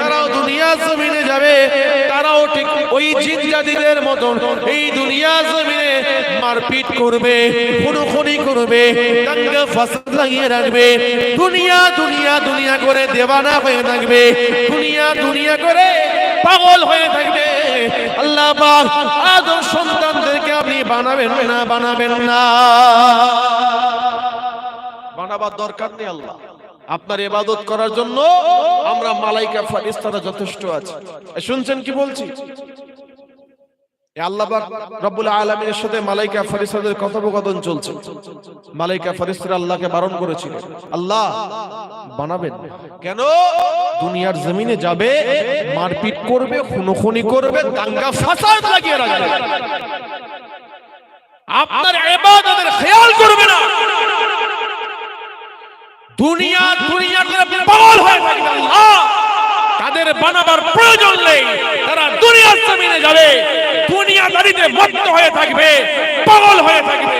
তারাও দুনিয়া জমিনে যাবে। তারাও ঠিক ওই জিনজাতিদের মতন এই দুনিয়া জমিনে মারপিট করবে, খুনোখুনি করবে, দাঙ্গা লাগিয়ে রাখবে। দুনিয়া দুনিয়া দুনিয়া করে হয়ে থাকবে। দুনিয়া দুনিয়া করে পাগল হয়ে থাকবে। আল্লাহ পাক আদম সন্তানদেরকে আপনি বানাবেন না বানাবেন না। বানাবার দরকার নেই আল্লাহ। আপনার ইবাদত করার জন্য আমরা মালাইকা ফারিস্তারা যথেষ্ট আছে। শুনছেন কি বলছি? সাথে মালাইকা কথোপকথন চলছে। মালাইকা আল্লাহকে বারণ আল্লাহ কেন? দুনিয়ার জমিনে যাবে, মারপিট করবে, খুনোখুনি করবে, দাঙ্গা, ফাসাদ লাগিয়ে রাখবে। আপনার দুনিয়া দুনিয়া করে পাগল হয়ে থাকবে আল্লাহ। তাদের বানাবার প্রয়োজন নেই। তারা দুনিয়ার জমিনে যাবে। দুনিয়া দাঁড়িতে মত্ত হয়ে থাকবে। পাগল হয়ে থাকবে।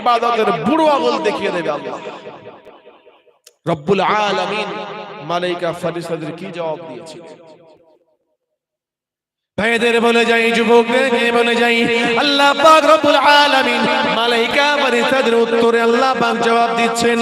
ইবাদতের বুড়ো আঙুল দেখিয়ে দেবে আল্লাহ। রব্বুল আলামিন মালাইকা ফারিস্তাদের কি জবাব দিয়েছে ভাইদের বলে যাই যুবকদেরকে বলে যাই। আল্লাহ পাক রব্বুল আলামিন মালাইকা ফারিস্তাদের উত্তরে আল্লাহ পাক জবাব দিচ্ছেন।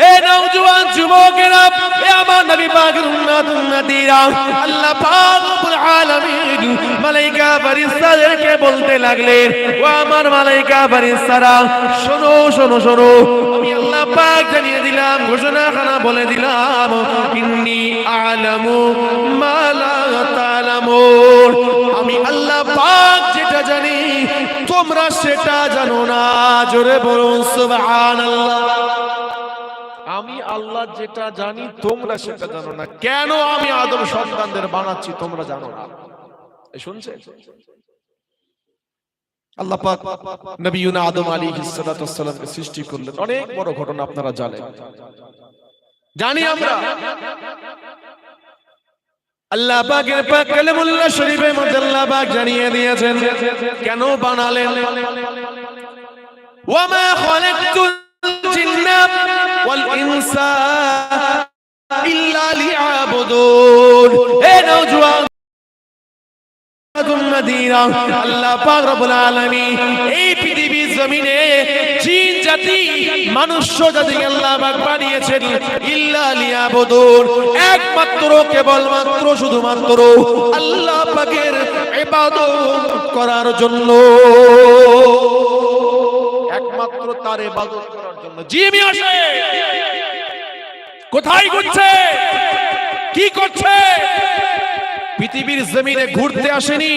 হে নওজোয়ান যুবকেরা, হে আমার নবী পাকের উম্মত উম্মতিরা, আল্লাহ পাক রব্বুল আলামিন মালাইকা ফেরেশতাদেরকে বলতে লাগলেন, ও আমার মালাইকা ফেরেশতারা, শোনো শোনো শোনো, আমি আল্লাহ পাক জানিয়ে দিলাম ঘোষণা খানা বলে দিলাম, ইন্নি আলামু মা লা তালামুন। আমি আল্লাহ পাক যেটা জানি, তোমরা সেটা জানো না, জোরে বলুন সুবহানাল্লাহ। আমি আল্লাহ যেটা জানি, তোমরা সেটা জানো না। কেন আমি আদম সন্তানদের বানাচ্ছি, তোমরা জানো না? শুনছে? আল্লাহ পাক নবীনা আদম সৃষ্টি করলেন। অনেক বড় ঘটনা আপনারা জানেন। জানি আমরা। আল্লাহ পাকের পাক শরীফের মধ্যে আল্লাহ পাক জানিয়ে দিয়েছেন, কেন বানালেন? ওয়ামা খালাকতুল জিন্না ওয়াল ইনসা ইল্লা লিয়াবুদুন। হে নওজোয়ান আল্লাহ পাক রব্বুল আলামিন এই পৃথিবীর জমিনে জিন, জাতি, মনুষ্য জাতি আল্লাহ পাক বানিয়েছেন ইল্লা লিয়াবুদুন। একমাত্র, কেবলমাত্র, শুধুমাত্র আল্লাহ পাকের ইবাদত করার জন্য। একমাত্র তার ইবাদত করার জন্য। জিমি আসে। কোথায় ঘুরছে? কি করছে? পৃথিবীর জমিনে ঘুরতে আসেনি।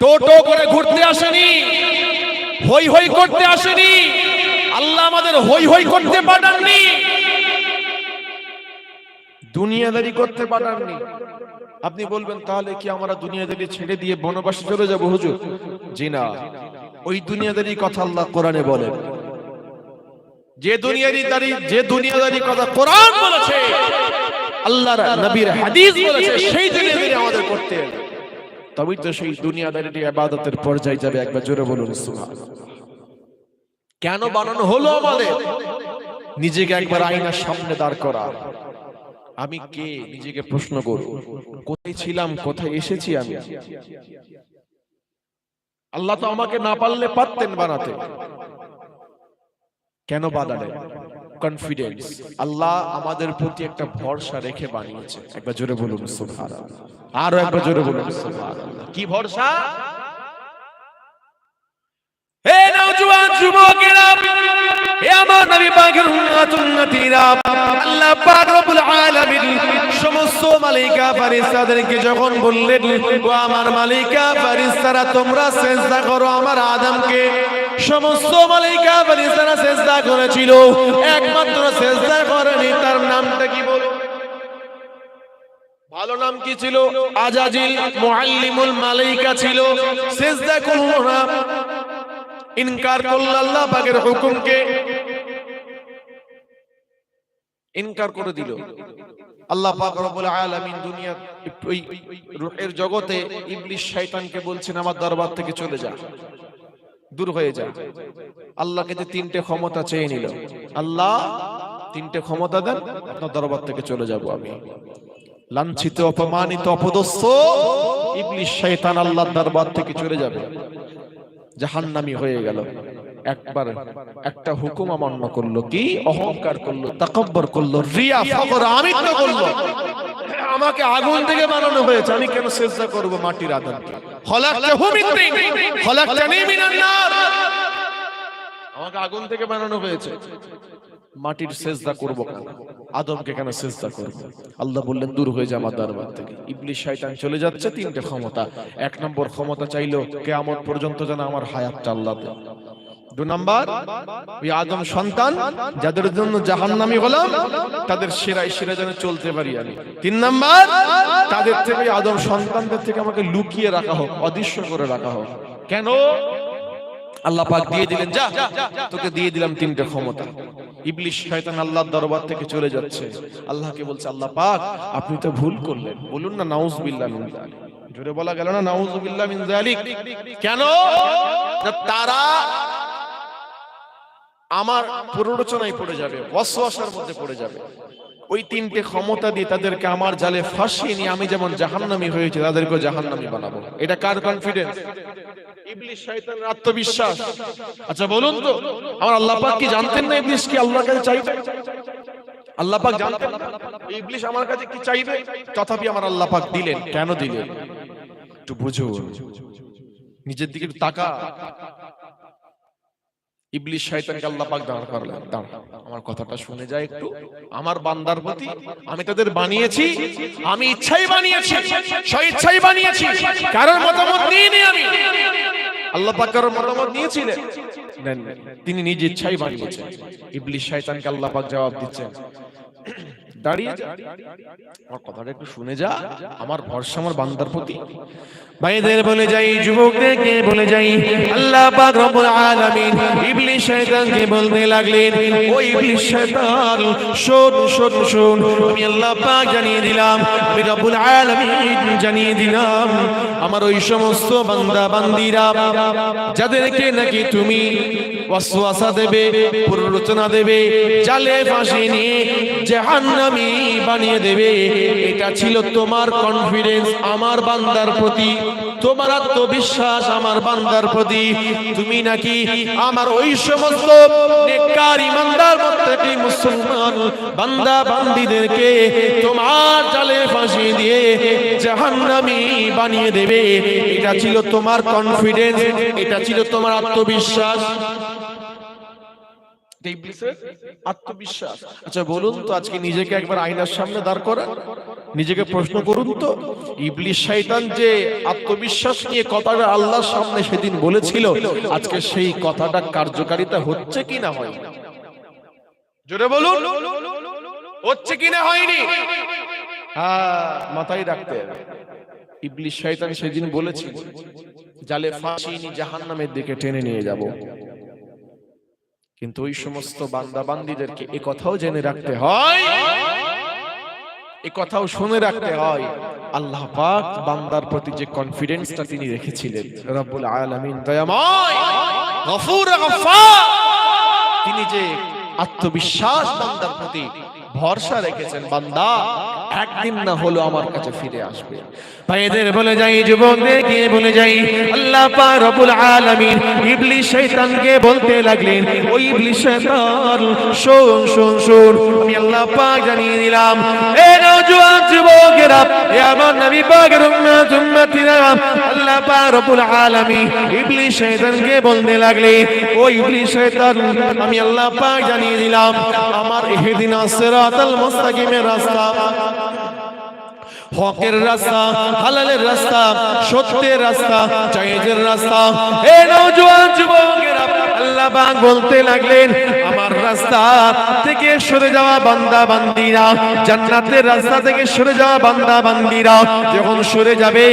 টোটো করে ঘুরতে আসেনি। হই হই করতে আসেনি। আল্লাহ আমাদের হই হই করতে পাঠাননি। দুনিয়াদারি করতে পাঠাননি। আপনি বলবেন, তাহলে কি আমরা দুনিয়াদারি ছেড়ে দিয়ে বনবাসে চলে যাব, হুজুর? জি না। ওই দুনিয়াদারি কথা আল্লাহ কোরআনে বলেন যে দুনিয়াদারি দাঁড়ি যে দুনিয়াদারি কথা কোরআন বলেছে, আল্লাহর নবীর হাদিস বলেছে, সেই দুনিয়াদারি আমাদের করতে হবে। তবেই তো সেই দুনিয়াদারিটি ইবাদতের পর্যায়ে যাবে, একবার জোরে বলুন কেন বানানো হলো আমাদের? নিজেকে একবার আয়নার সামনে দাঁড় করা। আমি কে? নিজেকে প্রশ্ন করব কোথায় ছিলাম? কোথায় এসেছি আমি? আল্লাহ তো আমাকে না পারলে পারতেন বানাতে। কেন বানালেন কনফিডেন্স আল্লাহ আমাদের প্রতি একটা ভরসা রেখে বানিয়েছে। একবার জোরে বলুন আরও একবার জোরে বলুন কি ভরসা? নওজোয়ান যুবকেরা হে আমার নবী পাকের উম্মত আল্লাহ পাক রব্বুল আলামিন সমস্ত ফেরেশতাদেরকে যখন বললেন, ও আমার ফেরেশতারা, তোমরা সিজদা করো আমার আদমকে। সমস্ত ফেরেশতারা সিজদা করেছিল। একমাত্র সিজদা করেনি, তার নামটা কি ভালো নাম কি ছিল? আজাজিল মুআল্লিমুল মালাইকা ছিল। সিজদা করল না। ইনকার করল আল্লাহ পাকের হুকুমকে ইনকার করে দিল। আল্লাহ পাক রব্বুল আলামিন দুনিয়া ওই রূহের জগতে ইবলিশ শয়তানকে বলছেন, আমার দরবার থেকে চলে যা, দূর হয়ে যা। আল্লাহকে যে তিনটে ক্ষমতা চেয়ে নিল। আল্লাহ তিনটে ক্ষমতা দেন, আপনার দরবার থেকে চলে যাব আমি। লাঞ্ছিত, অপমানিত, অপদস্থ ইবলিশ শয়তান আল্লাহর দরবার থেকে চলে যাবে। জাহান্নামী হয়ে গেল। একবার একটা হুকুম অমান্য করল, কি? অহংকার করল, তাকব্বর করল, রিয়া ফকর আমিত্ব করল। আমাকে আগুন থেকে বানানো হয়েছে, আমি কেন সেজদা করব মাটির আদমকে খলাকতাহু মিন তিন খলাকতানি মিনান নার। আমাকে আগুন থেকে বানানো হয়েছে, মাটির সেজদা করব কেন? আদমকে কেন সেজদা করব? আল্লাহ বললেন, দূর হয়ে যা আমার দরবার থেকে। ইবলিশ শয়তান চলে যাচ্ছে তিনটে ক্ষমতা। এক নম্বর ক্ষমতা চাইলো, কেয়ামত পর্যন্ত যেন আমার হায়াতটা আল্লাহ দু নাম্বার, ওই আদম সন্তান, যাদের জন্য জাহান্নামি হলাম তাদের সেরাই সেরা যেন চলতে পারি আমি। তিন নাম্বার, তাদের থেকে আদম সন্তানদের থেকে আমাকে লুকিয়ে রাখা হোক, অদৃশ্য করে রাখা হোক। কেন? আল্লাহ পাক দিয়ে দিলেন যা তোকে দিয়ে দিলাম তিনটে ক্ষমতা। ইবলিশ শয়তান আল্লাহর দরবার থেকে চলে যাচ্ছে। আল্লাহকে বলছে আল্লাহ পাক আপনি তো ভুল করলেন। বলুন না নাউজ বিল্লাহ মিন জোরে বলা গেল না নাউজ বিল্লাহ মিন যালিক। কেন? তারা আমার প্ররোচনায় পড়ে যাবে ওয়াসওয়াসার মধ্যে পড়ে যাবে। ওই তিনটে ক্ষমতা দিয়ে তাদেরকে আমার জালে ফাঁসিয়ে নিয়ে আমি যেমন জাহান্নামী হয়েছে তাদেরকে জাহান্নামী বানাবো। এটা কার কনফিডেন্স আত্মবিশ্বাস। আচ্ছা বলুন তো, আমার আল্লাহ কি জানতেন না ইবলিশ কি আল্লাহর কাছে পাক জানতেন ইবলিশ আমার কাছে কি চাইবে? তথাপি আমার আল্লাহ দিলেন। কেন দিলেন? একটু বুঝো নিজের দিকে তাকা ইবলিশ শয়তানকে আল্লাহ পাক দাঁড় করালেন। দাঁড়া আমার কথাটা শুনে যায় একটু। আমার বান্দার প্রতি আমি তাদের বানিয়েছি, আমি ইচ্ছাই বানিয়েছি স্বইচ্ছাই বানিয়েছি। কারোর মতামত নিইনি আমি। আল্লাহ পাক কারোর মতামত নিয়েছিলেন? তিনি নিজ ইচ্ছাই বানিয়েছেন। ইবলিশ শয়তানকে আল্লাহ পাক জবাব দিচ্ছেন। দাঁড়িয়ে যা। আমার কথাটা একটু শুনে যা আমার ভরসা, আমার বান্দার প্রতি ভাইদের বলে যাই, যুবকদেরকে বলে যাই, আল্লাহ পাক রব্বুল আলামিন ইবলিশ শয়তানকে বলতে লাগলেন, ও ইবলিশ শয়তান, শোন শোন শোন, আমি আল্লাহ পাক জানিয়ে দিলাম, আমি রব্বুল আলামিন জানিয়ে দিলাম, আমার ওই সমস্ত বান্দা, বান্দিরা, যাদেরকে নাকি তুমি ওয়াসওয়াসা দেবে প্ররোচনা দেবে, জালে ফাঁসি নিয়ে জাহান্নামী বানিয়ে দেবে। এটা ছিল তোমার কনফিডেন্স আমার বান্দার প্রতি। তোমার আত্মবিশ্বাস আমার বান্দার প্রতি। তুমি নাকি আমার ওই সমস্ত ইমানদার মুত্তাকি মুসলমান বান্দা বান্দিদেরকে তোমার জালে ফাঁসি দিয়ে জাহান্নামী বানিয়ে দেবে। এটা ছিল তোমার কনফিডেন্স এটা ছিল তোমার আত্মবিশ্বাস। আত্মবিশ্বাস। আচ্ছা বলুন তো, আজকে নিজেকে একবার আয়নার সামনে দাঁড় করান নিজেকে প্রশ্ন করুন তো যে আত্মবিশ্বাস নিয়ে কথাটা আল্লাহর সামনে সেদিন বলেছিল, আজকে সেই কথাটা কার্যকারিতা হচ্ছে কি না হয় জোরে বলুন। হচ্ছে কি না হয়নি? হ্যাঁ মাথায় রাখতে ইবলিশ শয়তান সেদিন বলেছিল, জালে ফাঁসি জাহান্নামের দিকে টেনে নিয়ে যাব। কিন্তু ওই সমস্ত বান্দা বান্দিদেরকে এ কথাও জেনে রাখতে হয়। এ কথাও শুনে রাখতে হয়। আল্লাহ পাক বান্দার প্রতি যে কনফিডেন্সটা তিনি রেখেছিলেন রব্বুল আলামিন দয়াময় গফুর গফফার তিনি যে আত্মবিশ্বাস বান্দার প্রতি ভরসা রেখেছেন বান্দা একদিন না হলো আমার কাছে ফিরে আসবে। ভাইদের বলে যাই যুবকদেরকে বলে যাই, আল্লাহ পাক রব্বুল আলামিন ইবলিশ শয়তানকে বলতে লাগলেন ওই ইবলিশ শয়তান, শোন শোন শোন, আমি আল্লাহ পাক জানিয়ে দিলাম, এ নওজোয়ান যুবকেরা, এ আমার নবী পাকের উম্মত, উম্মতিরা, আল্লাহ পাক রব্বুল আলামিন ইবলিশ শয়তানকে বলতে লাগলেন ওই ইবলিশ শয়তান, আমি আল্লাহ পাক জানিয়ে দিলাম, আমার ইহদিনা সিরাতাল মুস্তাকিমের রাস্তা হকের রাস্তা হালালের রাস্তা সত্যের রাস্তা চাইজের রাস্তা। এ নওজোয়ান যুবকেরা আল্লাহ বলতে লাগলেন, আমার রাস্তা থেকে সরে যাওয়া বান্দা বান্দিরা জান্নাতের রাস্তা থেকে সরে যাওয়া বান্দা বান্দিরা যখন সরে যাবে,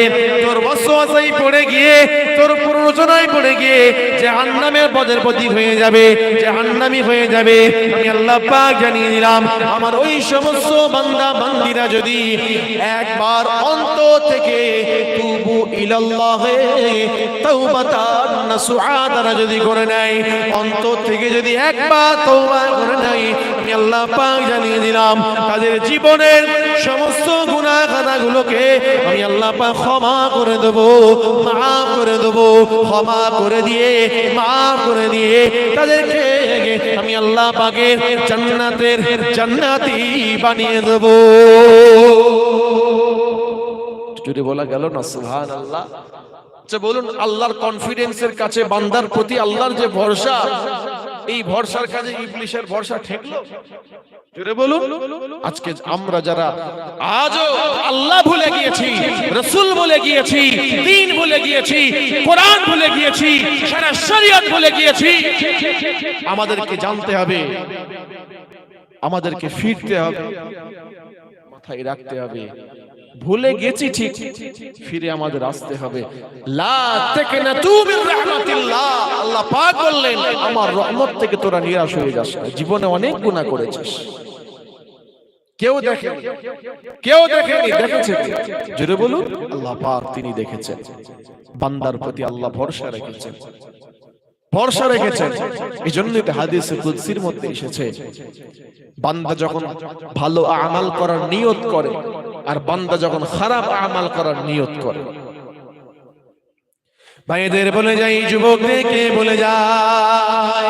তোর ওয়াসওয়াসাই পড়ে গিয়ে, তোর প্ররোচনায় পড়ে গিয়ে জাহান্নামের পদের প্রতীক হয়ে যাবে, জাহান্নামী হয়ে যাবে। আমি আল্লাহ পাক জানিয়ে দিলাম, আমার ওই সমস্ত বান্দা বান্দিরা যদি একবার অন্ত থেকে তুবু ইলাল্লাহে তাওবাতান নাসুআ তারা যদি করে নেয় অন্তর থেকে যদি একবার তওবা করে নেয়, আমি আল্লাহ পাক জানিয়ে দিলাম, তাদের জীবনের সমস্ত গুনাহ খাতাগুলোকে আমি আল্লাহ পাক ক্ষমা করে দেব, মাফ করে দেব, ক্ষমা করে দিয়ে, মাফ করে দিয়ে তাদেরকে আমি আল্লাহ পাকের জান্নাতের জান্নাতি বানিয়ে দেব। বলা গেল না সুবহান আল্লাহ আচ্ছা বলুন, আল্লাহর কনফিডেন্সের কাছে বান্দার প্রতি আল্লাহর যে ভরসা, এই ভরসার কাছে ইবলিশের ভরসা ঠেকলো? আজকে আমরা যারা আজও আল্লাহ ভুলে গিয়েছি, রসুল বলে গিয়েছি, দিন ভুলে গিয়েছি, কোরআন ভুলে গিয়েছি, সারা গিয়েছি, আমাদেরকে জানতে হবে, আমাদেরকে ফিরতে হবে, মাথায় রাখতে হবে। ভুলে গেছি ঠিক। ফিরে আমাদের আসতে হবে। আল্লাহ পাক বললেন আমার রহমত থেকে তোরা নিরাশ হয়ে যাস জীবনে অনেক গুনাহ করেছিস। কেউ দেখে কেউ দেখেনি? দেখেছে? জোরে বলুন আল্লাহ পাক তিনি দেখেছেন। বান্দার প্রতি আল্লাহ ভরসা রেখেছেন। ভরসা রেখেছেন। এই জন্যই তো হাদিসে কুদসির মধ্যে এসেছে বান্দা যখন ভালো আমাল করার নিয়ত করে আর বান্দা যখন খারাপ আমাল করার নিয়ত করে। ভাইদের বলে যাই যুবকদেরকে বলে যায়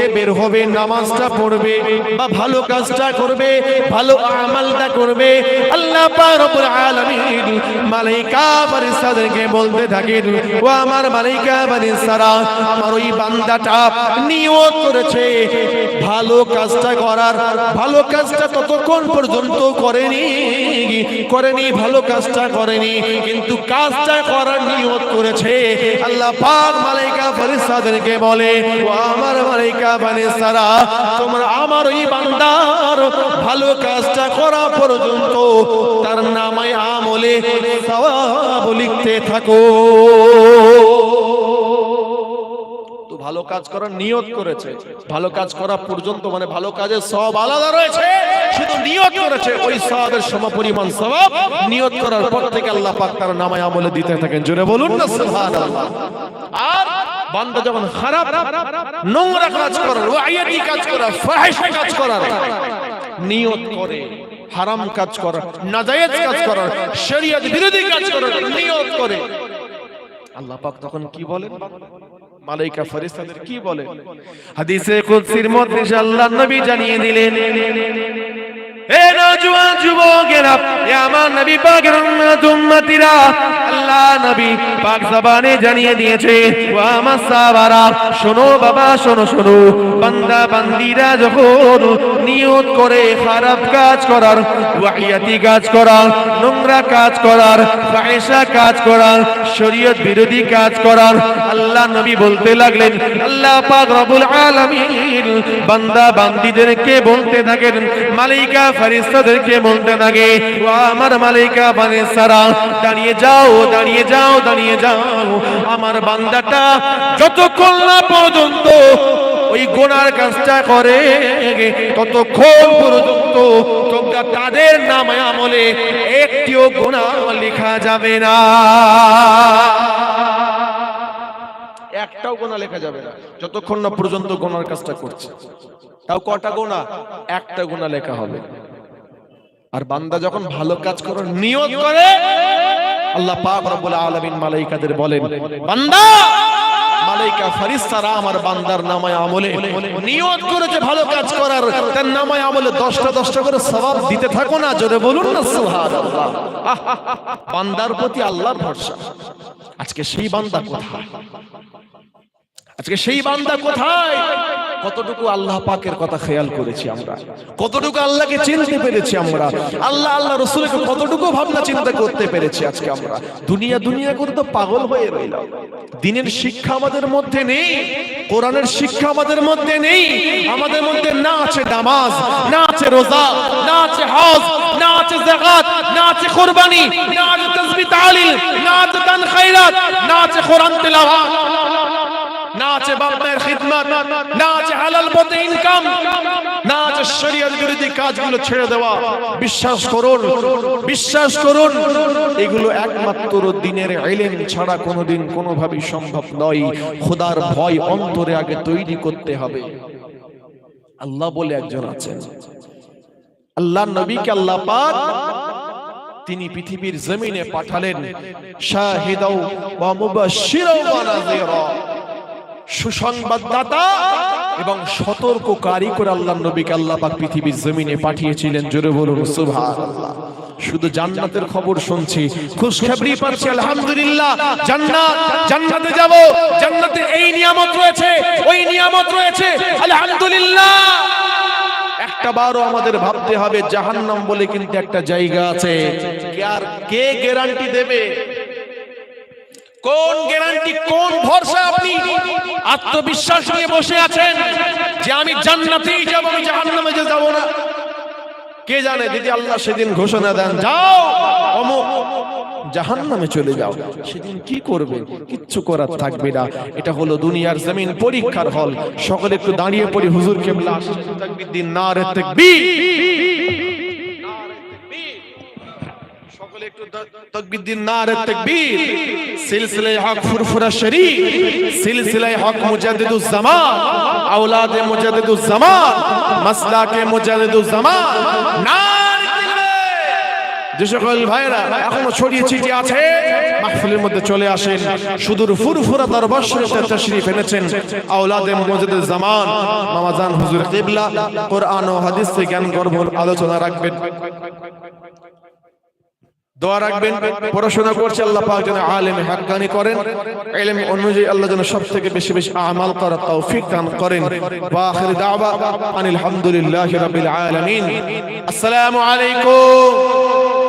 বের হবে, নামাজটা পড়বে বা ভালো কাজটা করবে, ভালো আমালটা করবে। আল্লাহ আলামিন মালাইকা ফেরেশতাদেরকে বলতে থাকেন, ও আমার মালাইকা ফেরেশতারা আমার ওই বান্দাটা নিয়ত করেছে, ভালো কাজটা করার, ভালো কাজটা ততক্ষণ পর্যন্ত করেনি করেনি, ভালো কাজটা করেনি, কিন্তু কাজটা করার নিয়ত করেছে। আল্লাহ পাক মালাইকা ফেরেশতাদেরকে বলে, ও আমার মালাইকা ফেরেশতারা তোমরা আমার ওই বান্দার ভালো কাজটা করা পর্যন্ত তার নামায় আমলে সওয়াব লিখতে থাকো। ভালো কাজ করার নিয়ত করেছে। ভালো কাজ করা পর্যন্ত মানে ভালো কাজের সব আলাদা রয়েছে। শুধু নিয়ত করেছে, ওই সবের সমপরিমাণ সবাব নিয়ত করার পর থেকে আল্লাহ পাক তার নামায় আমলে দিতে থাকেন। জোরে বলুন না, সুবহানাল্লাহ। আর বান্দা যখন খারাপ, নোংরা কাজ করার ওয়াইয়াতি কাজ করার, ফাহিশা কাজ করার, নিয়ত করে, হারাম কাজ করার, নাজায়েজ কাজ করার, শরীয়ত বিরোধী কাজ করার, নিয়ত করে। আল্লাহ পাক তখন কি বলেন? মালাইকা ফেরেশতাদের কি বলে হাদিসে কুদসির মধ্যে আল্লাহ নবী জানিয়ে দিলেন নিয়ত করে খারাপ কাজ করার, ওয়াহিয়াতি কাজ করার, নোংরা কাজ করার কাজ করার, শরীয়ত বিরোধী কাজ করার, আল্লাহ নবী বলতে লাগলেন, আল্লাহ পাক রব্বুল আলামিন বান্দা, বান্দিদেরকে বলতে থাকেন, মালিকা ফেরেশতাদেরকে বলতে থাকে, ও আমার মালিকা ফেরেশতারা দাঁড়িয়ে যাও দাঁড়িয়ে যাও দাঁড়িয়ে যাও। আমার বান্দাটা যতক্ষণ না পর্যন্ত ওই গোনার কাজটা করে, ততক্ষণ পর্যন্ত তোমরা তাদের নামে আমলে একটিও গোনা লেখা যাবে না। একটাও গোনা লেখা যাবে না। যতক্ষণ না পর্যন্ত গোনার কাজটা করছে, তাও কটা গোনা? একটা গোনা লেখা হবে। আর বান্দা যখন ভালো কাজ করার নিয়ত করে আল্লাহ পাক রব্বুল আলামিন মালাইকাদের বলেন বান্দা মালাইকা ফেরেশতারা আমার বান্দার নামায় আমলে নিয়ত করেছে ভালো কাজ করার তার নামায় আমলে 10টা 10টা করে সওয়াব দিতে থাকো না জোরে বলুন না সুবহানাল্লাহ। বান্দার প্রতি আল্লাহর ভরসা। আজকে সেই বান্দা কোথায়? আজকে সেই বান্দা কোথায়? কতটুকু আল্লাহ পাকের কথা খেয়াল করেছি আমরা? কতটুকু আল্লাহকে চিনতে পেরেছি আমরা? আল্লাহ আল্লাহ রসুলকে কতটুকু ভাবনা চিন্তা করতে পেরেছি আজকে আমরা? দুনিয়া দুনিয়া করে তো পাগল হয়ে রইলাম দিনের শিক্ষা আমাদের মধ্যে নেই কোরআনের শিক্ষা আমাদের মধ্যে নেই আমাদের মধ্যে না আছে নামাজ না আছে রোজা না আছে হজ না আছে জাকাত না আছে কুরবানি না আছে তাসবিহ তাহলিল না আছে দান খায়রাত না আছে কোরআন তেলাওয়াত। না আছে খিদমত হালাল পথে ইনকাম শরীয়ত বিরোধী কাজগুলো ছেড়ে দেওয়া। বিশ্বাস করুন বিশ্বাস করুন, এগুলো একমাত্র দিনের ছাড়া কোনোদিন সম্ভব নয়। খোদার ভয় অন্তরে আগে তৈরি করতে হবে। আল্লাহ বলে একজন আছেন। আল্লাহ নবীকে আল্লাহ পাক তিনি পৃথিবীর জমিনে পাঠালেন, শাহিদাও মুবাশশিরাও ওয়া নাযীরা সুসংবাদদাতা এবং সতর্ককারী করে আল্লাহ নবীকে আল্লাহ পাক পৃথিবীর জমিনে পাঠিয়েছিলেন। জোরে বলুন, সুবহানাল্লাহ। শুধু জান্নাতের খবর শুনছি। খুশখবরি পাচ্ছি, আলহামদুলিল্লাহ। জান্নাত, জান্নাতে যাব। জান্নাতে এই নিয়ামত রয়েছে, ওই নিয়ামত রয়েছে। আলহামদুলিল্লাহ। একটা বারও আমাদের ভাবতে হবে, জাহান্নাম বলে কিন্তু একটা জায়গা আছে। কে আর কে গ্যারান্টি দেবে? কোন গ্যারান্টি, কোন ভরসা আপনি আত্মবিশ্বাস নিয়ে বসে আছেন যে আমি জান্নাতেই যাব, আমি জাহান্নামে যে যাব না? কে জানে দিদি আল্লাহ সেদিন ঘোষণা দেন, যাও, অমুক, জাহান্নামে চলে যাও। সেদিন কি করবে? কিচ্ছু করার থাকবে না। এটা হলো দুনিয়ার জমিন পরীক্ষার হল। সকলে একটু দাঁড়িয়ে পড়ি, হুজুর কেবলা দিন, নারে তাকবীর। সকলে একটু তাকবীর দিন নারে তাকবীর। সিলসিলায়ে হক ফুরফুরা শরীফ। সিলসিলায়ে হক মুজাদ্দিদুজ জামান আওলাদে মুজাদ্দিদুজ জামান মাসলাকে মুজাদ্দিদুজ জামান নারে তাকবীর যে সকল ভাইরা এখনও ছড়িয়ে ছিটিয়ে আছে মাহফিলের মধ্যে চলে আসেন। সুদূর ফুরফুরা দরবার শরীফে তাশরীফ এনেছেন আওলাদে জামান মামাজান হুজুর কিবলা কোরআন ও হাদিস থেকে জ্ঞান গর্ভর আলোচনা রাখবেন। দোয়া রাখবেন, পড়াশোনা করছে, আল্লাহ পাক যেন আলেম হাক্কানি করেন। ইলম অনুযায়ী আল্লাহ যেন সব থেকে বেশি বেশি আমাল করার তৌফিক দান করেন। ওয়া আখির দাওয়া, আনিল হামদুলিল্লাহি রাব্বিল আলামিন। আসসালামু আলাইকুম।